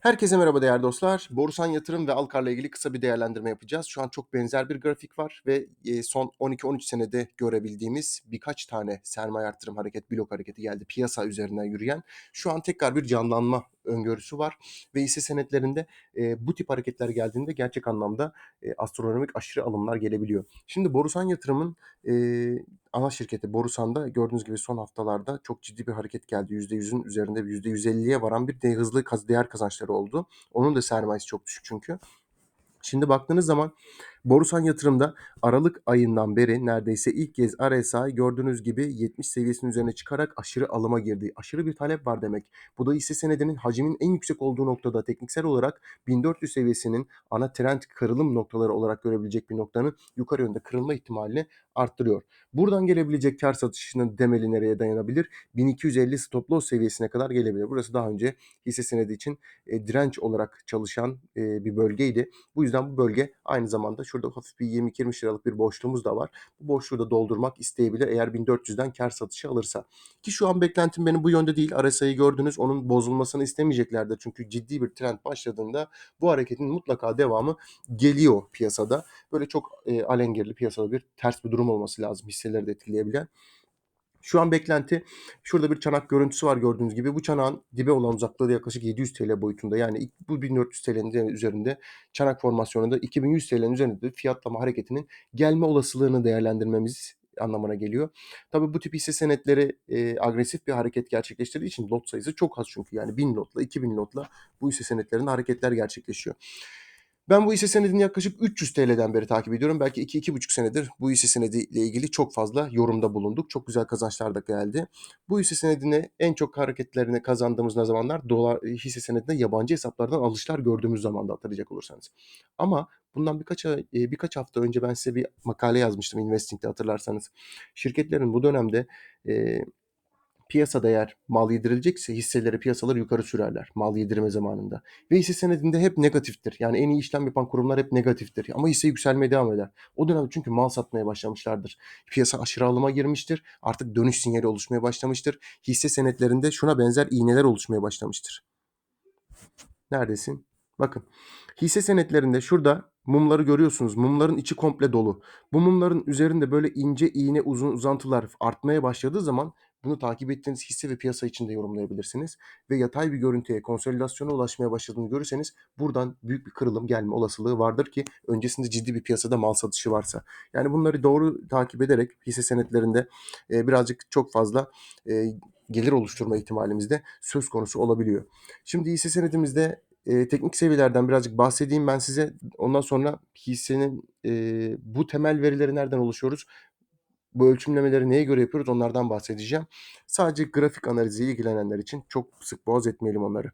Herkese merhaba değerli dostlar. Borusan Yatırım ve Alkar'la ilgili kısa bir değerlendirme yapacağız. Şu an çok benzer bir grafik var ve e, son 12-13 senede görebildiğimiz birkaç tane sermaye artırım hareket, blok hareketi geldi. Piyasa üzerinden yürüyen. Şu an tekrar bir canlanma öngörüsü var ve hisse senetlerinde e, bu tip hareketler geldiğinde gerçek anlamda e, astronomik aşırı alımlar gelebiliyor. Şimdi Borusan Yatırım'ın e, ana şirketi Borusan'da gördüğünüz gibi son haftalarda çok ciddi bir hareket geldi. %100'ün üzerinde %150'ye varan bir de hızlı değer kazançları oldu. Onun da sermayesi çok düşük çünkü. Şimdi baktığınız zaman Borusan Yatırım'da Aralık ayından beri neredeyse ilk kez RSI gördüğünüz gibi 70 seviyesinin üzerine çıkarak aşırı alıma girdi. Aşırı bir talep var demek. Bu da hisse senedinin hacmin en yüksek olduğu noktada tekniksel olarak 1400 seviyesinin ana trend kırılım noktaları olarak görebilecek bir noktanın yukarı yönde kırılma ihtimalini arttırıyor. Buradan gelebilecek kar satışının demeli nereye dayanabilir? 1250 stop loss seviyesine kadar gelebilir. Burası daha önce hisse senedi için e, direnç olarak çalışan e, bir bölgeydi. Bu yüzden bu bölge aynı zamanda şurada hafif bir 22-23 liralık bir boşluğumuz da var. Bu boşluğu da doldurmak isteyebilir eğer 1400'den kar satışı alırsa. Ki şu an beklentim benim bu yönde değil. RSI'yi gördünüz. Onun bozulmasını istemeyeceklerdir. Çünkü ciddi bir trend başladığında bu hareketin mutlaka devamı geliyor piyasada. Böyle çok e, alengirli piyasada bir ters bir durum olması lazım hisseleri de etkileyebilen. Şu an beklenti şurada bir çanak görüntüsü var gördüğünüz gibi. Bu çanağın dibe olan uzaklığı yaklaşık 700 TL boyutunda. Yani bu 1400 TL'nin üzerinde çanak formasyonunda 2100 TL'nin üzerinde de fiyatlama hareketinin gelme olasılığını değerlendirmemiz anlamına geliyor. Tabii bu tip hisse senetleri e, agresif bir hareket gerçekleştirdiği için lot sayısı çok az çünkü. Yani 1000 lotla 2000 lotla bu hisse senetlerinde hareketler gerçekleşiyor. Ben bu hisse senedini yaklaşık 300 TL'den beri takip ediyorum. Belki 2-2,5 senedir bu hisse senediyle ilgili çok fazla yorumda bulunduk. Çok güzel kazançlar da geldi. Bu hisse senedine en çok hareketlerini kazandığımız ne zamanlar? Dolar hisse senedine yabancı hesaplardan alışlar gördüğümüz zaman da hatırlayacak olursanız. Ama bundan birkaç e, birkaç hafta önce ben size bir makale yazmıştım Investing'de hatırlarsanız. Şirketlerin bu dönemde e, piyasa değer mal yedirilecekse hisseleri piyasalar yukarı sürerler mal yedirme zamanında. Ve hisse senedinde hep negatiftir. Yani en iyi işlem yapan kurumlar hep negatiftir. Ama hisse yükselmeye devam eder. O dönemde çünkü mal satmaya başlamışlardır. Piyasa aşırı alıma girmiştir. Artık dönüş sinyali oluşmaya başlamıştır. Hisse senetlerinde şuna benzer iğneler oluşmaya başlamıştır. Neredesin? Bakın hisse senetlerinde şurada mumları görüyorsunuz. Mumların içi komple dolu. Bu mumların üzerinde böyle ince iğne uzun uzantılar artmaya başladığı zaman bunu takip ettiğiniz hisse ve piyasa için de yorumlayabilirsiniz. Ve yatay bir görüntüye, konsolidasyona ulaşmaya başladığını görürseniz buradan büyük bir kırılım gelme olasılığı vardır ki öncesinde ciddi bir piyasada mal satışı varsa. Yani bunları doğru takip ederek hisse senetlerinde e, birazcık çok fazla e, gelir oluşturma ihtimalimiz de söz konusu olabiliyor. Şimdi hisse senedimizde e, teknik seviyelerden birazcık bahsedeyim ben size. Ondan sonra hissenin e, bu temel verileri nereden oluşuyoruz? Bu ölçümlemeleri neye göre yapıyoruz onlardan bahsedeceğim. Sadece grafik analiziyle ilgilenenler için çok sık boğaz etmeyelim onları.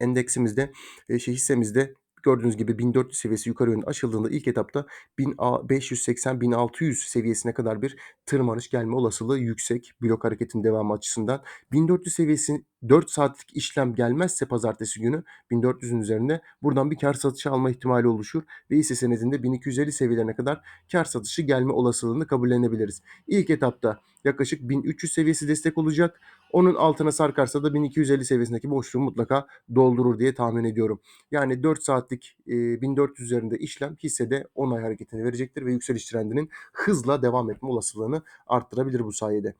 Endeksimizde, e, şey hissemizde gördüğünüz gibi 1400 seviyesi yukarı yönde aşıldığında ilk etapta 1580-1600 seviyesine kadar bir tırmanış gelme olasılığı yüksek blok hareketin devamı açısından. 1400 seviyesi 4 saatlik işlem gelmezse pazartesi günü 1400'ün üzerinde buradan bir kar satışı alma ihtimali oluşur ve hisse senedinde 1250 seviyelerine kadar kar satışı gelme olasılığını kabullenebiliriz. İlk etapta yaklaşık 1300 seviyesi destek olacak. Onun altına sarkarsa da 1250 seviyesindeki boşluğu mutlaka doldurur diye tahmin ediyorum. Yani 4 saatlik e, 1400 üzerinde işlem hissede 10 ay hareketini verecektir ve yükseliş trendinin hızla devam etme olasılığını arttırabilir bu sayede.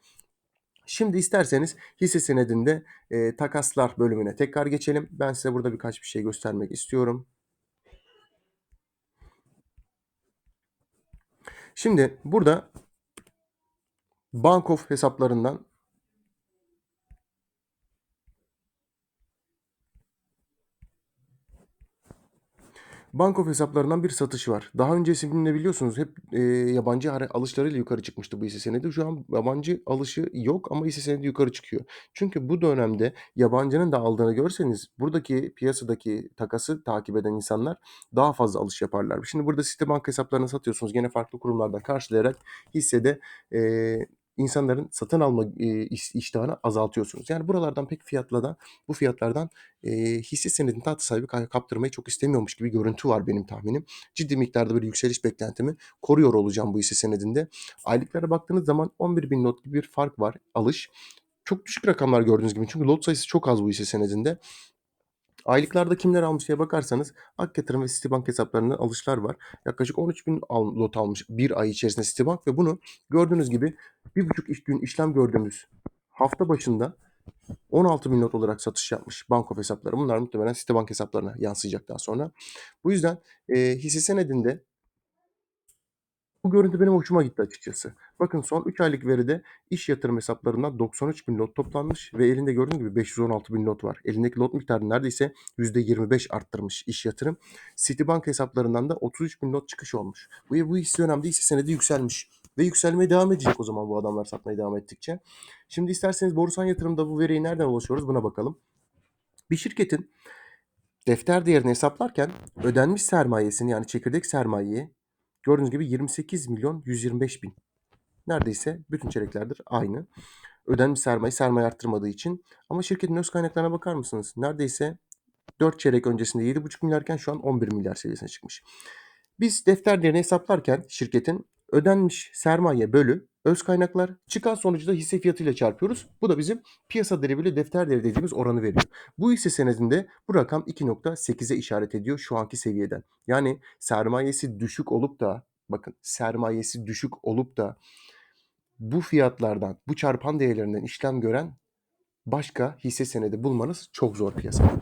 Şimdi isterseniz hisse senedinde e, takaslar bölümüne tekrar geçelim. Ben size burada birkaç bir şey göstermek istiyorum. Şimdi burada Bankof hesaplarından Bankof hesaplarından bir satış var. Daha öncesinde biliyorsunuz hep e, yabancı alışlarıyla yukarı çıkmıştı bu hisse senedi. Şu an yabancı alışı yok ama hisse senedi yukarı çıkıyor. Çünkü bu dönemde yabancının da aldığını görseniz buradaki piyasadaki takası takip eden insanlar daha fazla alış yaparlar. Şimdi burada Citibank hesaplarını satıyorsunuz. Gene farklı kurumlardan karşılayarak hissede e, insanların satın alma e, iştahını azaltıyorsunuz. Yani buralardan pek fiyatladan bu fiyatlardan e, hisse senedini tahta sahibi kaptırmayı çok istemiyormuş gibi görüntü var benim tahminim. Ciddi miktarda bir yükseliş beklentimi koruyor olacağım bu hisse senedinde. Aylıklara baktığınız zaman 11 bin not gibi bir fark var alış. Çok düşük rakamlar gördüğünüz gibi çünkü lot sayısı çok az bu hisse senedinde. Aylıklarda kimler almış diye bakarsanız Ak Yatırım ve Citibank hesaplarından alışlar var. Yaklaşık 13.000 al lot almış bir ay içerisinde Citibank ve bunu gördüğünüz gibi 1,5 iş gün işlem gördüğümüz hafta başında 16.000 lot olarak satış yapmış banko hesapları. Bunlar muhtemelen Citibank hesaplarına yansıyacak daha sonra. Bu yüzden, eee, hisse senedinde bu görüntü benim hoşuma gitti açıkçası. Bakın son 3 aylık veride iş yatırım hesaplarından 93.000 lot toplanmış ve elinde gördüğünüz gibi 516.000 lot var. Elindeki lot miktarı neredeyse %25 arttırmış iş yatırım. Citibank hesaplarından da 33.000 lot çıkış olmuş. Bu, bu hisse dönemde hisse senedi yükselmiş. Ve yükselmeye devam edecek o zaman bu adamlar satmaya devam ettikçe. Şimdi isterseniz Borusan Yatırım'da bu veriyi nereden ulaşıyoruz buna bakalım. Bir şirketin defter değerini hesaplarken ödenmiş sermayesini yani çekirdek sermayeyi gördüğünüz gibi 28 milyon 125 bin. Neredeyse bütün çeyreklerdir aynı. Ödenmiş sermaye sermaye arttırmadığı için. Ama şirketin öz kaynaklarına bakar mısınız? Neredeyse 4 çeyrek öncesinde 7,5 milyarken şu an 11 milyar seviyesine çıkmış. Biz defter değerini hesaplarken şirketin ödenmiş sermaye bölü öz kaynaklar çıkan sonucu da hisse fiyatıyla çarpıyoruz. Bu da bizim piyasa değeri defter değeri dediğimiz oranı veriyor. Bu hisse senedinde bu rakam 2.8'e işaret ediyor şu anki seviyeden. Yani sermayesi düşük olup da bakın sermayesi düşük olup da bu fiyatlardan, bu çarpan değerlerinden işlem gören başka hisse senedi bulmanız çok zor piyasada.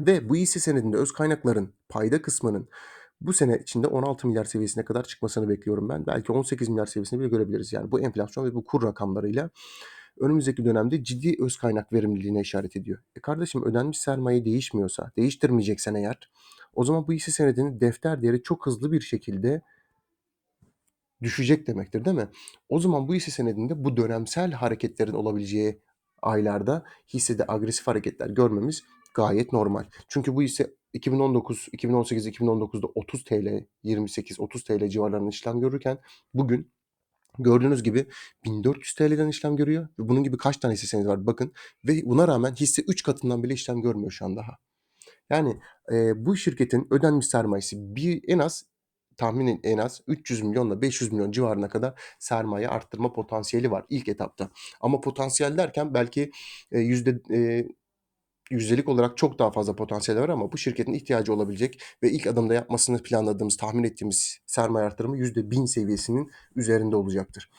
Ve bu hisse senedinde öz kaynakların payda kısmının bu sene içinde 16 milyar seviyesine kadar çıkmasını bekliyorum ben. Belki 18 milyar seviyesini bile görebiliriz. Yani bu enflasyon ve bu kur rakamlarıyla önümüzdeki dönemde ciddi öz kaynak verimliliğine işaret ediyor. E kardeşim ödenmiş sermaye değişmiyorsa, değiştirmeyeceksen eğer o zaman bu hisse senedinin defter değeri çok hızlı bir şekilde düşecek demektir değil mi? O zaman bu hisse senedinde bu dönemsel hareketlerin olabileceği aylarda hissede agresif hareketler görmemiz gayet normal. Çünkü bu hisse 2019, 2018, 2019'da 30 TL, 28, 30 TL civarlarında işlem görürken bugün gördüğünüz gibi 1400 TL'den işlem görüyor ve bunun gibi kaç tane hisse senedi var bakın ve buna rağmen hisse 3 katından bile işlem görmüyor şu an daha. Yani e, bu şirketin ödenmiş sermayesi bir en az tahminin en az 300 milyonla 500 milyon civarına kadar sermaye arttırma potansiyeli var ilk etapta. Ama potansiyel derken belki e, yüzde e, yüzdelik olarak çok daha fazla potansiyel var ama bu şirketin ihtiyacı olabilecek ve ilk adımda yapmasını planladığımız, tahmin ettiğimiz sermaye artırımı %1000 seviyesinin üzerinde olacaktır.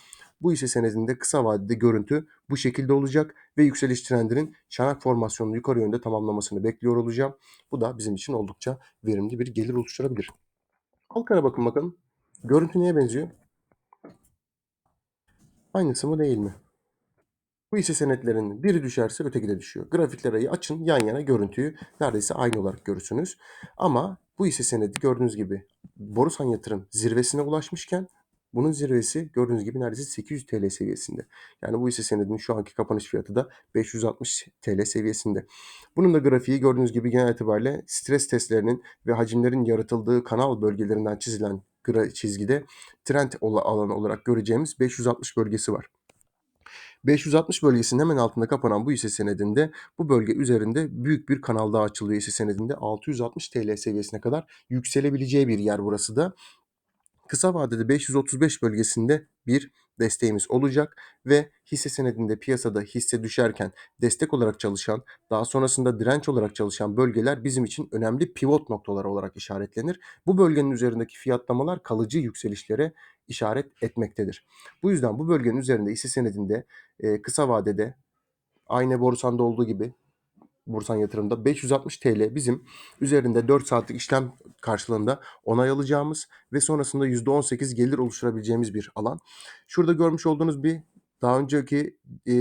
Bu hisse senedinde kısa vadede görüntü bu şekilde olacak ve yükseliş trendinin çanak formasyonunu yukarı yönde tamamlamasını bekliyor olacağım. Bu da bizim için oldukça verimli bir gelir oluşturabilir. Halkara bakın bakalım. Görüntü neye benziyor? Aynısı mı değil mi? Bu hisse senetlerinin biri düşerse öteki de düşüyor. Grafikleri açın yan yana görüntüyü neredeyse aynı olarak görürsünüz. Ama bu hisse senedi gördüğünüz gibi Borusan Yatırım zirvesine ulaşmışken bunun zirvesi gördüğünüz gibi neredeyse 800 TL seviyesinde. Yani bu hisse senedinin şu anki kapanış fiyatı da 560 TL seviyesinde. Bunun da grafiği gördüğünüz gibi genel itibariyle stres testlerinin ve hacimlerin yaratıldığı kanal bölgelerinden çizilen çizgide trend alanı olarak göreceğimiz 560 bölgesi var. 560 bölgesinin hemen altında kapanan bu hisse senedinde bu bölge üzerinde büyük bir kanal daha açılıyor hisse senedinde 660 TL seviyesine kadar yükselebileceği bir yer burası da. Kısa vadede 535 bölgesinde bir desteğimiz olacak ve hisse senedinde piyasada hisse düşerken destek olarak çalışan, daha sonrasında direnç olarak çalışan bölgeler bizim için önemli pivot noktaları olarak işaretlenir. Bu bölgenin üzerindeki fiyatlamalar kalıcı yükselişlere işaret etmektedir. Bu yüzden bu bölgenin üzerinde hisse senedinde kısa vadede aynı borsanda olduğu gibi Bursan Yatırım'da 560 TL bizim üzerinde 4 saatlik işlem karşılığında onay alacağımız ve sonrasında %18 gelir oluşturabileceğimiz bir alan. Şurada görmüş olduğunuz bir daha önceki e,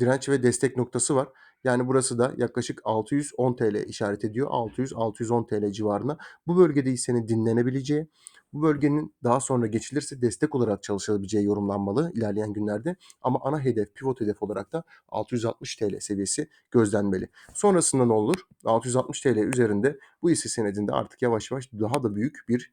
direnç ve destek noktası var. Yani burası da yaklaşık 610 TL işaret ediyor. 600-610 TL civarına. Bu bölgede hissenin dinlenebileceği, bu bölgenin daha sonra geçilirse destek olarak çalışabileceği yorumlanmalı ilerleyen günlerde. Ama ana hedef, pivot hedef olarak da 660 TL seviyesi gözlenmeli. Sonrasında ne olur? 660 TL üzerinde bu hisse senedinde artık yavaş yavaş daha da büyük bir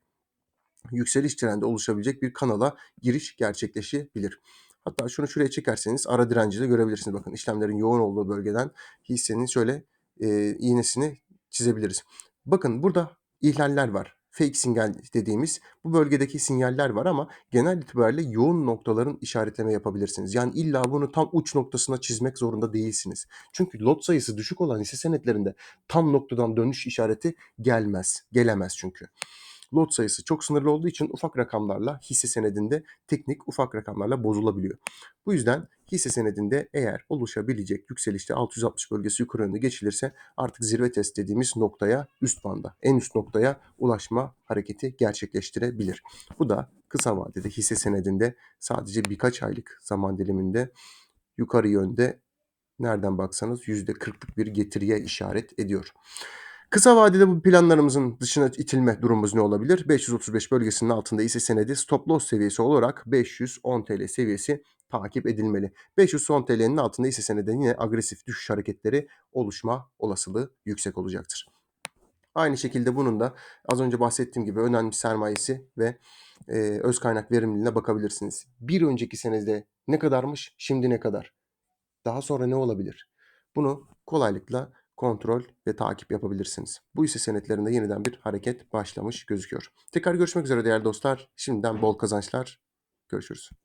yükseliş trendi oluşabilecek bir kanala giriş gerçekleşebilir. Hatta şunu şuraya çekerseniz ara direnci de görebilirsiniz. Bakın işlemlerin yoğun olduğu bölgeden hissenin şöyle e, iğnesini çizebiliriz. Bakın burada ihlaller var. Fake sinyal dediğimiz bu bölgedeki sinyaller var ama genel itibariyle yoğun noktaların işaretleme yapabilirsiniz. Yani illa bunu tam uç noktasına çizmek zorunda değilsiniz. Çünkü lot sayısı düşük olan hisse senetlerinde tam noktadan dönüş işareti gelmez. Gelemez çünkü. Lot sayısı çok sınırlı olduğu için ufak rakamlarla hisse senedinde teknik ufak rakamlarla bozulabiliyor. Bu yüzden hisse senedinde eğer oluşabilecek yükselişte 660 bölgesi yukarı yönde geçilirse artık zirve test dediğimiz noktaya üst banda, en üst noktaya ulaşma hareketi gerçekleştirebilir. Bu da kısa vadede hisse senedinde sadece birkaç aylık zaman diliminde yukarı yönde nereden baksanız %40'lık bir getiriye işaret ediyor. Kısa vadede bu planlarımızın dışına itilme durumumuz ne olabilir? 535 bölgesinin altında hisse senedi stop loss seviyesi olarak 510 TL seviyesi takip edilmeli. 510 TL'nin altında hisse senedinin yine agresif düşüş hareketleri oluşma olasılığı yüksek olacaktır. Aynı şekilde bunun da az önce bahsettiğim gibi önemli sermayesi ve e, öz kaynak verimliliğine bakabilirsiniz. Bir önceki senede ne kadarmış, şimdi ne kadar? Daha sonra ne olabilir? Bunu kolaylıkla kontrol ve takip yapabilirsiniz. Bu hisse senetlerinde yeniden bir hareket başlamış gözüküyor. Tekrar görüşmek üzere değerli dostlar. Şimdiden bol kazançlar. Görüşürüz.